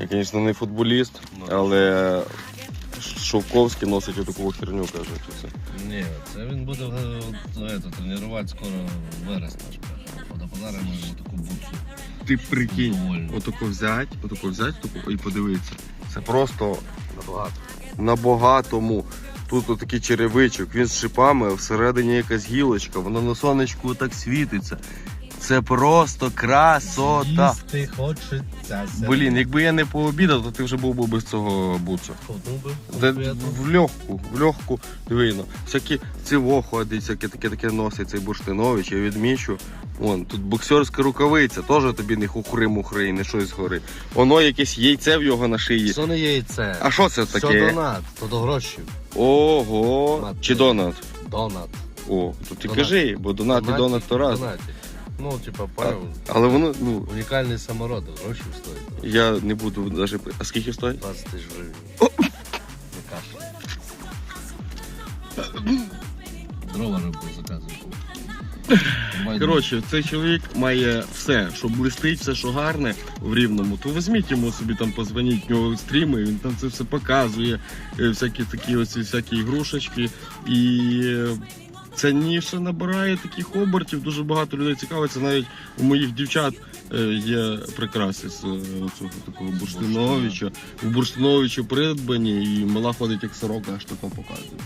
Я, звісно, не футболіст, але Шовковський носить отаку херню, кажуть. Це. Ні, це він буде е, от, тренувати скоро вересня. Подаримо йому таку бутсу. Ти прикинь, отако взять, отако взять отако, і подивитися. Це просто на багатому. Тут отакий черевичок, він з шипами, всередині якась гілочка, воно на сонечку так світиться. Це просто красота. Їсти хочеться. Блін, якби я не пообідав, то ти вже був би без цього буца. Де, в легку, в легку, дивino. Всякі циво ходить, всяке таке таке носить цей Бурштинович, я відмічу. Вон, тут боксерська рукавиця, теж тобі не хухри-мухри і не щось згори. Воно якесь яйце в його на шиї. Що не яйце? А що це таке? Що донат, то до грошей. Ого, Донат. чи донат? Донат. О, то ти Донат. кажи, бо донат і донат то раз. Донаті. Ну, типа, поняв. Але воно, ну, Унікальний самородок, гроші стоїть. я не буду навіть. А скільки стоїть? 20 тисяч гривень. Не кашляй. Дрова заказуй. Давай, Коротше, цей чоловік має все, що блистить, все, що гарне в рівному. То візьміть йому собі там, позвоніть в нього стріми, він там це все показує, е, всякі такі ось всякі ігрушечки. І е, це ніше набирає таких обертів. Дуже багато людей цікавиться. Навіть у моїх дівчат е, є прикраси з е, цього такого бурштиновича. У бурштиновичі придбані, і мала ходить як сорока, аж тако показує.